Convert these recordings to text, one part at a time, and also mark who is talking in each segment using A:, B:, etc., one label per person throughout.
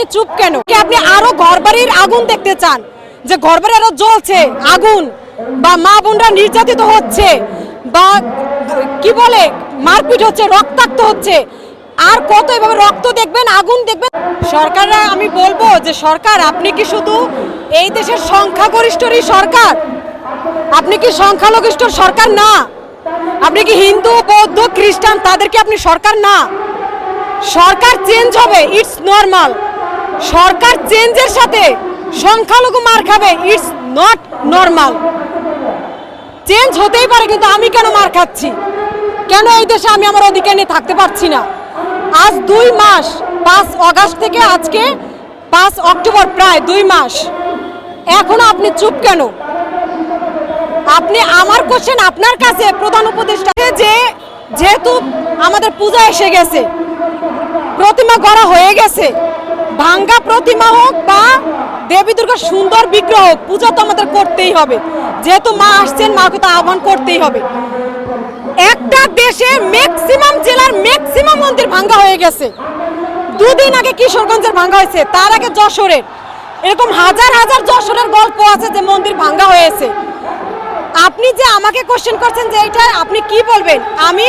A: আপনি চুপ কেন? আপনি আরও ঘরবাড়ির আগুন দেখতে চান? যে ঘরবাড়ি আরও জ্বলছে, আগুন। বা মা বোনরা নির্যাতিত হচ্ছে, বা কি বলে, মারপিট হচ্ছে, রক্তাক্ত হচ্ছে। আর কত এভাবে রক্ত দেখবেন, আগুন দেখবেন? সরকাররা, আমি বলব যে সরকার, আপনি কি শুধু এই দেশের সংখ্যাগরিষ্ঠরই সরকার? আপনি কি সংখ্যালঘিষ্ঠ সরকার না? আপনি কি হিন্দু, বৌদ্ধ, খ্রিস্টান তাদেরকে আপনি সরকার না? সরকার চেঞ্জ হবে ইটস নর্মাল সরকার চেঞ্জের সাথে সংখ্যালঘু মার খাবে ইটস নট নর্মাল চেঞ্জ হতেই পারে, কিন্তু আমি কেন মার খাচ্ছি? কেন এই দেশে আমি আমার অধিকার নিয়ে থাকতে পারছি না? আজ দুই মাস, পাঁচ অগাস্ট থেকে আজকে, পাঁচ অক্টোবর প্রায় দুই মাস। এখনও আপনি চুপ কেন? আপনি আমার কোশ্চেন আপনার কাছে, প্রধান উপদেষ্টা। যে, যেহেতু আমাদের পূজা এসে গেছে, প্রতিমা গড়া হয়ে গেছে ভাঙ্গা প্রতিমা হোক বা দেবী দুর্গার সুন্দর বিগ্রহ হোক, পূজা তো আমাদের করতেই হবে। যেহেতু মা আসছেন, মাকে তো আহ্বান করতেই হবে। একটা দেশে ম্যাক্সিমাম জেলার ম্যাক্সিমাম মন্দির ভাঙ্গা হয়ে গেছে। দুদিন আগে কিশোরগঞ্জের ভাঙ্গা হয়েছে, তার আগে যশোরের। এরকম হাজার হাজার যশোরের গল্প আছে যে মন্দির ভাঙ্গা হয়েছে। আপনি যে আমাকে কোশ্চেন করছেন যে এটা আপনি কি বলবেন? আমি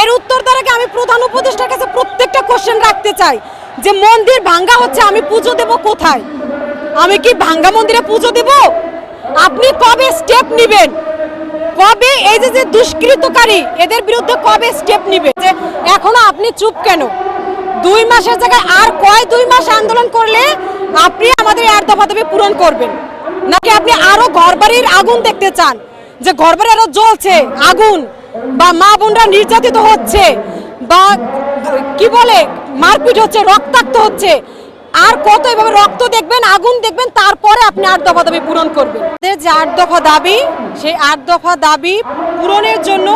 A: এর উত্তর দ্বারা আমি প্রধান উপদেষ্টার কাছে প্রত্যেকটা কোশ্চেন রাখতে চাই। যে মন্দির ভাঙ্গা হচ্ছে, আমি পুজো দেব কোথায়? আমি কি ভাঙ্গা মন্দিরে পুজো দেব? আপনি কবে স্টেপ নেবেন? কবে এই যে যে দুষ্কৃতকারী, এদের বিরুদ্ধে কবে স্টেপ নিবে যে এখনও আপনি চুপ কেন? দুই মাসের জায়গায় আর কয় দুই মাস আন্দোলন করলে আপনি আমাদের আর দফা দাবি পূরণ করবেন? নাকি আপনি আরও ঘরবাড়ির আগুন দেখতে চান? যে ঘরবাড়ি আরও জ্বলছে, আগুন, বা মা বোনরা নির্যাতিত হচ্ছে, বা কি বলে মারপিট হচ্ছে, রক্তাক্ত হচ্ছে। আর কত এভাবে রক্ত দেখবেন, আগুন দেখবেন, তারপরে আপনি আট দফা দাবি পূরণ করবেন। যে আট দফা দাবি, সেই আট দফা দাবি পূরণের জন্য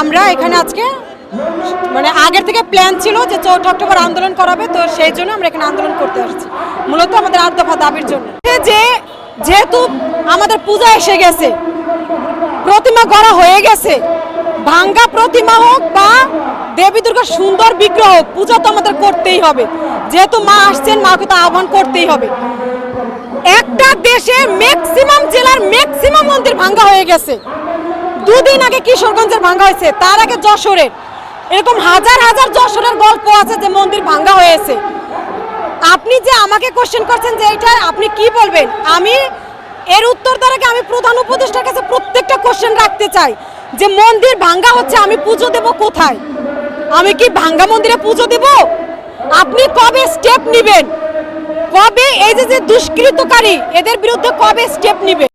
A: আমরা এখানে আজকে মানে আগের থেকে প্ল্যান ছিল যে চৌঠা অক্টোবর আন্দোলন করাবে, তো সেই জন্য আমরা এখানে আন্দোলন করতে আসছি। মূলত আমাদের আট দফা দাবির জন্য। যে, যেহেতু আমাদের পূজা এসে গেছে, প্রতিমা গড়া হয়ে গেছে ভাঙ্গা প্রতিমা হোক বা দেবী দুর্গার সুন্দর বিগ্রহ হোক পূজা তো আমাদের করতেই হবে। যেহেতু মা আসছেন, মাকে তো আহ্বান করতেই হবে। একটা দেশে ম্যাক্সিমাম জেলার ম্যাক্সিমাম মন্দির ভাঙ্গা হয়ে গেছে। দুদিন আগে কিশোরগঞ্জের ভাঙ্গা হয়েছে, তার আগে যশোরের। এরকম হাজার হাজার যশোরের গল্প আছে যে মন্দির ভাঙ্গা হয়েছে। আপনি যে আমাকে কোশ্চেন করছেন যে এটা আপনি কি বলবেন? আমি এর উত্তর দ্বারা আমি প্রধান উপদেষ্টার কাছে প্রত্যেকটা কোশ্চেন রাখতে চাই। যে মন্দির ভাঙ্গা হচ্ছে, আমি পুজো দেব কোথায়? আমি কি ভাঙ্গা মন্দিরে পুজো দেব? আপনি কবে স্টেপ নেবেন? কবে এই যে দুষ্কৃতকারী, এদের বিরুদ্ধে কবে স্টেপ নেবেন